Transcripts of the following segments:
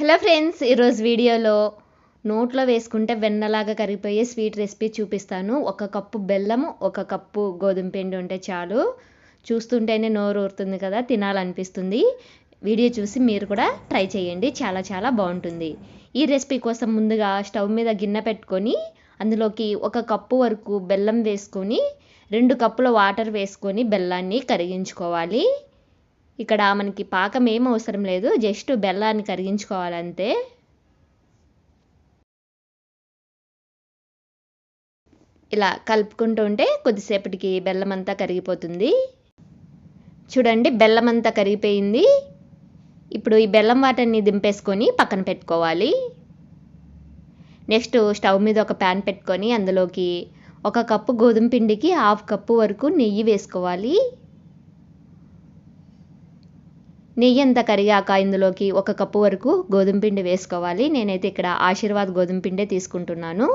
Hello friends ఈరోజు వీడియోలో నోట్లో వేసుకుంటే వెన్నలాగా కరిగిపోయే స్వీట్ రెసిపీ చూపిస్తాను. ఒక కప్పు బెల్లం ఒక కప్పు గోధుమ పిండి ఉంటే చాలు. చూస్తుంటేనే నోరు ఊరుతుంది కదా తినాలనిపిస్తుంది. వీడియో చూసి మీరు కూడా ట్రై చేయండి చాలా చాలా బాగుంటుంది. ఈ రెసిపీ కోసం ముందుగా స్టవ్ మీద గిన్నె పెట్టుకొని అందులోకి ఒక కప్పు వరకు బెల్లం వేసుకొని రెండు కప్పుల వాటర్ వేసుకొని బెల్లాన్ని కరిగించుకోవాలి. ఇక్కడ మనకి పాకం ఏం అవసరం లేదు జస్ట్ బెల్లాన్ని కరిగించుకోవాలంతే. ఇలా కలుపుకుంటూ ఉంటే కొద్దిసేపటికి బెల్లం అంతా కరిగిపోతుంది. చూడండి బెల్లం అంతా కరిగిపోయింది. ఇప్పుడు ఈ బెల్లం వాటర్ని దింపేసుకొని పక్కన పెట్టుకోవాలి. నెక్స్ట్ స్టవ్ మీద ఒక ప్యాన్ పెట్టుకొని అందులోకి ఒక కప్పు గోధుమ పిండికి హాఫ్ కప్పు వరకు నెయ్యి వేసుకోవాలి. నెయ్యి అంతా కరిగాక ఇందులోకి ఒక కప్పు వరకు గోధుమ పిండి వేసుకోవాలి. నేనైతే ఇక్కడ ఆశీర్వాద్ గోధుమ పిండే తీసుకుంటున్నాను.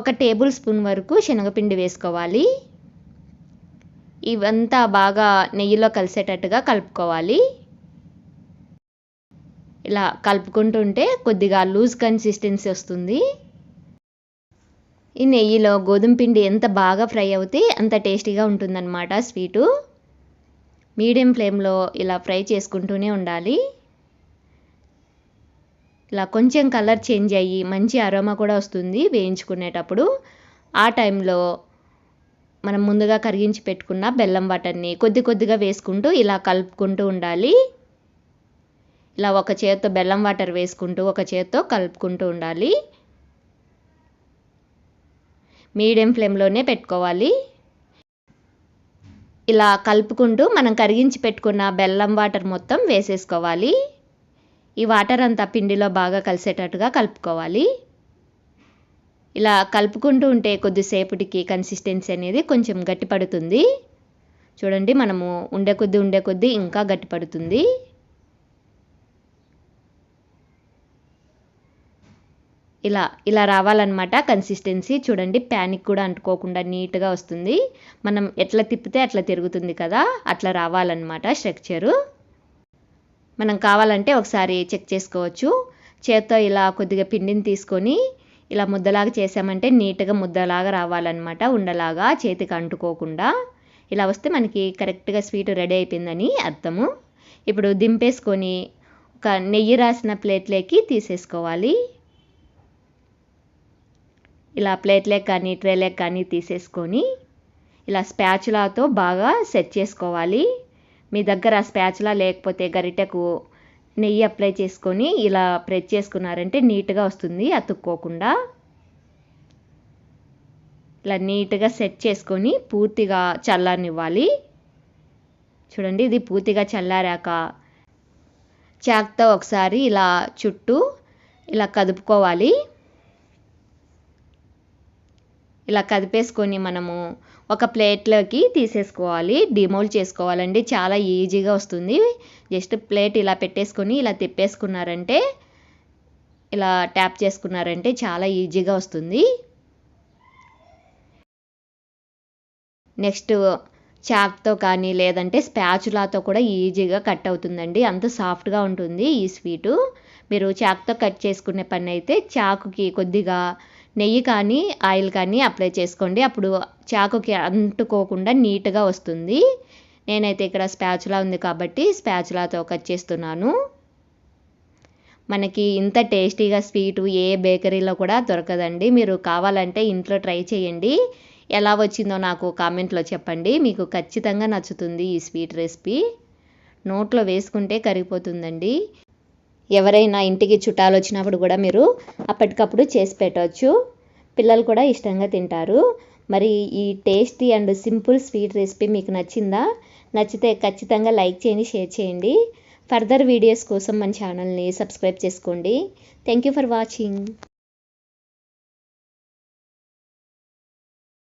ఒక టేబుల్ స్పూన్ వరకు శనగపిండి వేసుకోవాలి. ఇవంతా బాగా నెయ్యిలో కలిసేటట్టుగా కలుపుకోవాలి. ఇలా కలుపుకుంటుంటే కొద్దిగా లూజ్ కన్సిస్టెన్సీ వస్తుంది. ఈ నెయ్యిలో గోధుమ పిండి ఎంత బాగా ఫ్రై అవుతే అంత టేస్టీగా ఉంటుందన్నమాట స్వీటు. మీడియం ఫ్లేమ్లో ఇలా ఫ్రై చేసుకుంటూనే ఉండాలి. ఇలా కొంచెం కలర్ చేంజ్ అయ్యి మంచి అరోమా కూడా వస్తుంది వేయించుకునేటప్పుడు. ఆ టైంలో మనం ముందుగా కరిగించి పెట్టుకున్న బెల్లం వాటర్ని కొద్ది కొద్దిగా వేసుకుంటూ ఇలా కలుపుకుంటూ ఉండాలి. ఇలా ఒక చేత్తో బెల్లం వాటర్ వేసుకుంటూ ఒక చేత్తో కలుపుకుంటూ ఉండాలి. మీడియం ఫ్లేమ్లోనే పెట్టుకోవాలి. ఇలా కలుపుకుంటూ మనం కరిగించి పెట్టుకున్న బెల్లం వాటర్ మొత్తం వేసేసుకోవాలి. ఈ వాటర్ అంతా పిండిలో బాగా కలిసేటట్టుగా కలుపుకోవాలి. ఇలా కలుపుకుంటూ ఉంటే కొద్దిసేపటికి కన్సిస్టెన్సీ అనేది కొంచెం గట్టిపడుతుంది. చూడండి మనము ఉండే కొద్దీ ఉండే కొద్దీ ఇంకా గట్టిపడుతుంది. ఇలా ఇలా రావాలన్నమాట కన్సిస్టెన్సీ చూడండి ప్యానిక్ కూడా అంటుకోకుండా నీట్గా వస్తుంది. మనం ఎట్లా తిప్పితే అట్లా తిరుగుతుంది కదా అట్లా రావాలన్నమాట స్ట్రక్చరు మనం కావాలంటే ఒకసారి చెక్ చేసుకోవచ్చు. చేత్తో ఇలా కొద్దిగా పిండిని తీసుకొని ఇలా ముద్దలాగా చేసామంటే నీట్గా ముద్దలాగా రావాలన్నమాట ఉండలాగా చేతికి అంటుకోకుండా. ఇలా వస్తే మనకి కరెక్ట్గా స్వీట్ రెడీ అయిపోయిందని అర్థము. ఇప్పుడు దింపేసుకొని ఒక నెయ్యి రాసిన ప్లేట్లోకి తీసేసుకోవాలి. ఇలా ప్లేట్లే కానీ ట్రేలే కానీ తీసేసుకొని ఇలా స్పాచులాతో బాగా సెట్ చేసుకోవాలి. మీ దగ్గర స్పాచులా లేకపోతే గరిటెకు నెయ్యి అప్లై చేసుకొని ఇలా ప్రెస్ చేసుకున్నారంటే నీట్గా వస్తుంది అతుక్కోకుండా. ఇలా నీట్గా సెట్ చేసుకొని పూర్తిగా చల్లారనివ్వాలి. చూడండి ఇది పూర్తిగా చల్లారాక చాక్తో ఒకసారి ఇలా చుట్టూ ఇలా కదుపుకోవాలి. ఇలా కదిపేసుకొని మనము ఒక ప్లేట్లోకి తీసేసుకోవాలి డిమోల్డ్ చేసుకోవాలండి. చాలా ఈజీగా వస్తుంది. జస్ట్ ప్లేట్ ఇలా పెట్టేసుకొని ఇలా తిప్పేసుకున్నారంటే ఇలా ట్యాప్ చేసుకున్నారంటే చాలా ఈజీగా వస్తుంది. నెక్స్ట్ చాక్తో కానీ లేదంటే స్పాచులాతో కూడా ఈజీగా కట్ అవుతుందండి. అంత సాఫ్ట్గా ఉంటుంది ఈ స్వీటు. మీరు చాక్తో కట్ చేసుకునే పని అయితే చాకుకి కొద్దిగా నెయ్యి కానీ ఆయిల్ కానీ అప్లై చేసుకోండి. అప్పుడు చాకుకి అంటుకోకుండా నీట్గా వస్తుంది. నేనైతే ఇక్కడ స్పాచులా ఉంది కాబట్టి స్పాచులాతో కట్ చేస్తున్నాను. మనకి ఇంత టేస్టీగా స్వీటు ఏ బేకరీలో కూడా దొరకదండి. మీరు కావాలంటే ఇంట్లో ట్రై చేయండి. ఎలా వచ్చిందో నాకు కామెంట్లో చెప్పండి. మీకు ఖచ్చితంగా నచ్చుతుంది ఈ స్వీట్ రెసిపీ. నోట్లో వేసుకుంటే కరిగిపోతుందండి. ఎవరైనా ఇంటికి చుట్టాలు వచ్చినప్పుడు కూడా మీరు అప్పటికప్పుడు చేసి పెట్టవచ్చు పిల్లలు కూడా ఇష్టంగా తింటారు. మరి ఈ tasty and simple sweet recipe మీకు నచ్చిందా? నచ్చితే ఖచ్చితంగా లైక్ చేయండి షేర్ చేయండి. ఫర్దర్ వీడియోస్ కోసం మన ఛానల్ని సబ్స్క్రైబ్ చేసుకోండి. Thank you for watching.